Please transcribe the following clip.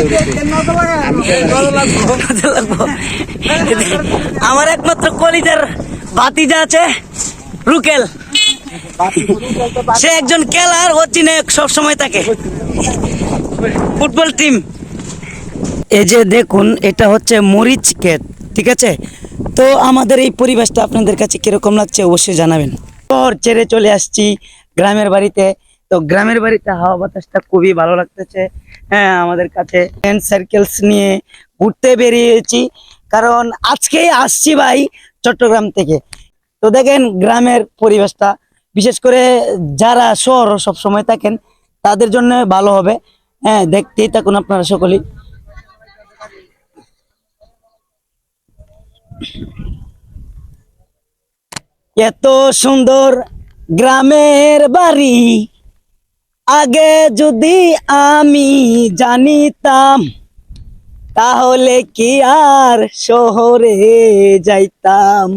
আমার একমাত্র কলিজার ভাতিজা আছে রুকেল। সে একজন খেলার অধিনায়ক সব সময় থাকে। Football team. এই যে দেখুন, এটা হচ্ছে মরিচ ক্ষেত, ঠিক আছে? তো আমাদের এই পরিবেশটা আপনাদের কাছে কীরকম লাগছে অবশ্যই জানাবেন। শহর ছেড়ে চলে আসছি গ্রামের বাড়িতে। তো গ্রামের বাড়িতে হাওয়া বাতাসটা খুবই ভালো লাগতেছে। হ্যাঁ আমাদের কাছে ফ্রেন্ড সার্কেলস নিয়ে ঘুরতে বেরিয়েছি। কারণ আজকেই আসছি ভাই চট্টগ্রাম থেকে। তো দেখেন গ্রামের পরিবেশটা, বিশেষ করে যারা শহর সব সময় থাকেন, তাদের জন্য ভালো হবে। হ্যাঁ দেখতেই থাকুন আপনারা সকলেই। এত সুন্দর গ্রামের বাড়ি। আগে যদি আমি জানিতাম তাহলে কি আর শহরে যাইতাম?